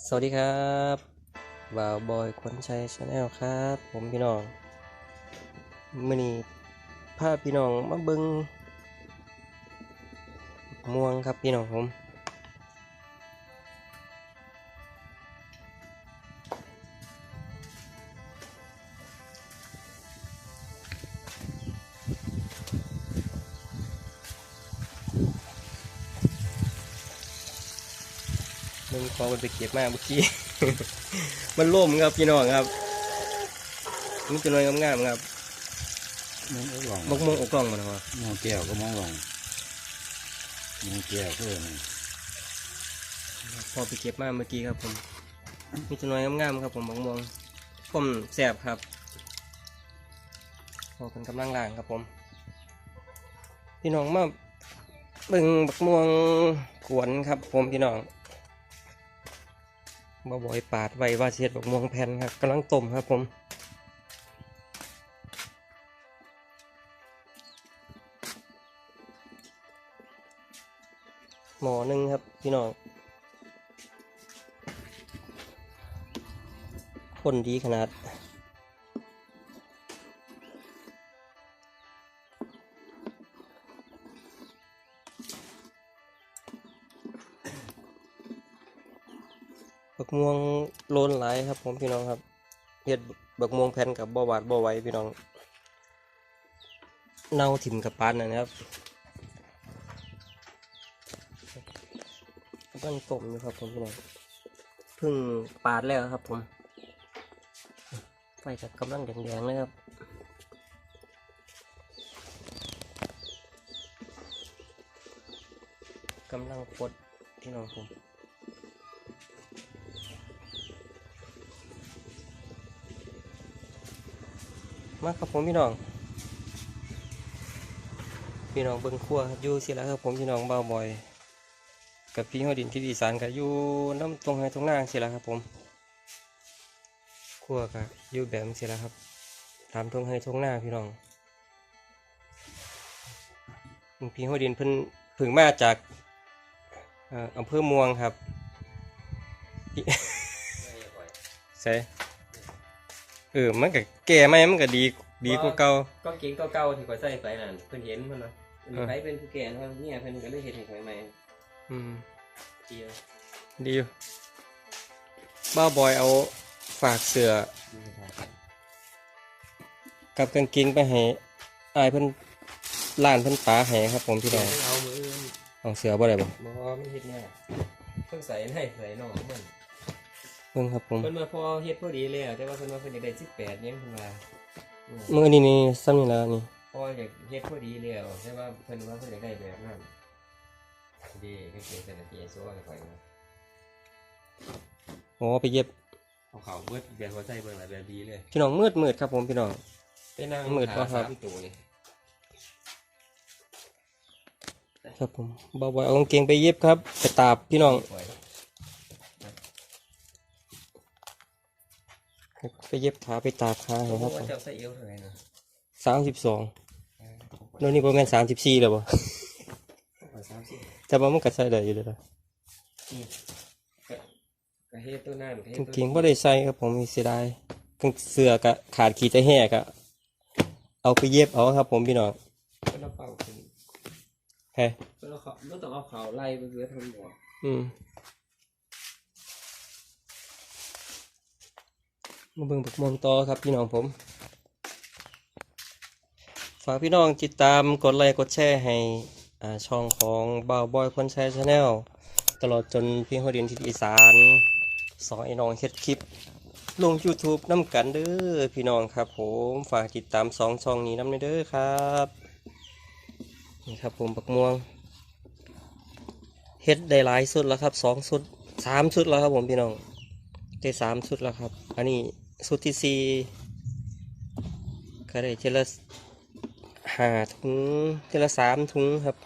สวัสดีครับบ่าวบอยควนชัยชาแนลครับ ผมพี่น้องมื่อนี้พาพี่น้องมาเบิงม่วงครับพี่น้องผม มึงขอมันไปเก็บมาเมื่อกี้ มันล่มครับพี่น้องครับมันจะลอยงามๆครับมองหลงมกม่วงอกกล้องมันครับมองแก้วก็มองหลงมองแก้วก็เลยพอไปเก็บมาเมื่อกี้ครับผมมีตัวน้อยงามๆครับผมบักม่วงผมแสบครับพอเป็นกำลังล่างครับผม พี่น้องมาเบิ่งบักม่วงขวนครับผมพี่น้อง มาบอยปาดไว้ว่าเสียดบักม่วงแผ่นครับกำลังต้มครับผมหมอหนึ่งครับพี่น้องคนดีขนาด บักม่วงโลนหลายครับ ผมพี่น้องครับเห็ดบักม่วงแผ่นกับบ่หวาดบ่ไหวพี่น้องเน่าถิ่มกับปานนะครับกำลังต้มอยู่ครับผมพี่น้องเพิ่งปาดแล้วครับ ผมไฟกับกำลังแดงๆเลยครับกำลังกดพี่น้องผม มาครับผมพี่น้อง พี่น้องเบิ้งครัวครับอยู่สิแล้วครับผมพี่น้องเบาบ่อย กับพี่หัวดินที่ดีสานกับอยู่น้ำตรงไห้ตรงหน้าสิแล้วครับผมครัวกับอยู่แบบสิแล้วครับตามตรงไห้ตรงหน้าพี่น้องพี่หัวดินเพิ่นพึ่งมาจากอำเภอม่วงครับใช่ เออมันก็แก่ไหมมันก็ดีดีกว่าเก่าก็เก่งก็เก่าที่ข่อยใส่ไปนั่นเพิ่นเห็นเพิ่นว่าอันนี้เออไปเป็นผู้แก่เนาะเนี่ยเพิ่นก็เลยเฮ็ดให้ข่อยใหม่อืมเดียวดีอยู่บ้าบอยเอาฝากเสือกับกางเกงไปให้อายเพิ่นล้านเพิ่นป๋าให้ครับ ผมพี่น้องเอามืออื่นเอาเสือบ่ได้บ่บ่มันเฮ็ดเนี่ยเพิ่นใส่ให้ใส่น้องเพิ่น เบิ่งครับผมเพิ่นมาพอเฮ็ดพอดีแล้วแต่ว่าเพิ่นว่าเพิ่นอยากได้18ยังเพิ่นว่าอืมมื้อนี้นี่ซ้ำนี่แล้วนี่พออยากเฮ็ดพอดีแล้วแต่ว่าเพิ่นว่าเพิ่นอยากได้แบบนั้นดีก็เก่งแต่ละทีโซ่ให้ข่อยนะโอ้ไปเย็บเอาเขาเบิดแบบหัวใจเบิ่งแล้วแบบดีเลยพี่น้องมืดมืดครับผมพี่น้อง ไปนั่งมืดบ่ครับสามตัวนี่ครับผมบ้าบอยเอากางเกงไปเย็บครับไปตากพี่น้อง ข่อย ไปเย็บขาไปตากขาให้ครับว่าเจ้าใส่เอวเท่าไหร่นะสามสิบสองโน่นนี่ประมาณสามสิบสี่แล้วบ่ข่อย30แต่ว่ามันก็ใส่ได้อยู่เลยนะก็เฮ็ดตัวนั้นก็เฮ็ดกางตัวเกงบ่ได้ใส่ครับผมเสียดายกางเสื้อก็ขาดขีดจะแห่ก็เอาไปเย็บเอาครับ ผมพี่น้องเพิ่นเอาเป่าขึ้นเฮ้เพิ่นเอาเขาบ่ต้องเอาเขาไล่ไปเพื่อทำหมวกอืม มาเบิ่งบักม่วงต่อครับพี่น้องผม ฝากพี่น้องติดตามกดไลค์กดแชร์ให้ช่องของบ่าวบอยคนแชร์ชาแนลตลอดจนพี่หัวเดียนที่อีสานสอนไอ้น้องเฮ็ดคลิป ลง YouTube น้ำกันเด้อพี่น้องครับผมฝากติดตามสองช่องนี้น้ำเด้อครับนี่ครับผมบักม่วงเฮ็ดได้หลายสุดแล้วครับสองสุดสามสุดแล้วครับผมพี่น้องได้สามสุดแล้วครับ อันนี้ สุดที่สี่ก็ได้เทละห้าถุงเทละสามถุงครับ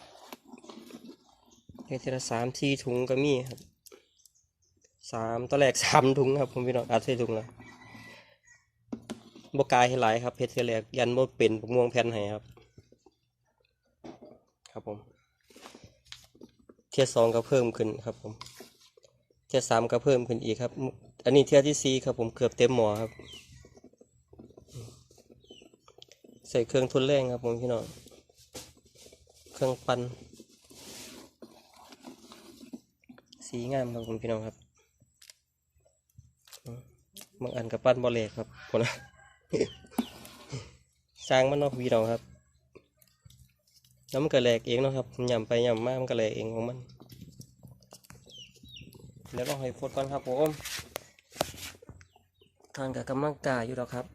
ได้เทละสามสี่ถุงก็มีครับสามตอนแรกสามถุงครับผมพี่น้องอัดใส่ถุงล้วบกกายให้หลายครับเพชรเทแรกยันบ่เป็นปม่วงแผ่นให้ครับ ครับผม เทียร์สองก็เพิ่มขึ้นครับผม เทียสามก็เพิ่มขึ้นอีกครับ อันนี้เทียที่สี่ครับผมเกือบเต็มหมอครับ ใส่เครื่องทุนแรงครับผมพี่น้อง เครื่องปัน สีงามครับผมพี่น้องครับมบางอันกับปั้นบอลเล็กครับคนนะสร้างมันนอกพี่น้องครับ แล้วมันก็แหลกเองนะครับย่ำไปย่ำมามันก็แหลกเองของมัน แล้วลองให้ฟดก่อนครับผมทานกับกำลังกายอยู่แล้วครับ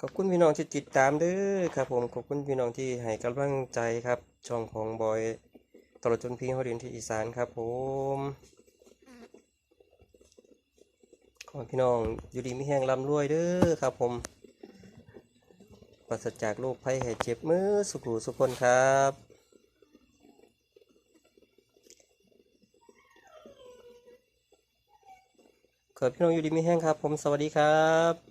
ขอบคุณพี่น้องที่ติดตามด้อครับผมขอบคุณพี่น้องที่ให้กำลังใจครับ ช่องของบอยตลอดจนพี่เขาเรียนที่อีสานครับผมขอพี่น้องอยู่ดีไม่แห้งร่ำรวยเด้อครับผมปราศจากโรคภัยให้เจ็บมือสุขุสุขคนครับ เกิดพี่น้องอยู่ดีไม่แห้งครับ ผมสวัสดีครับ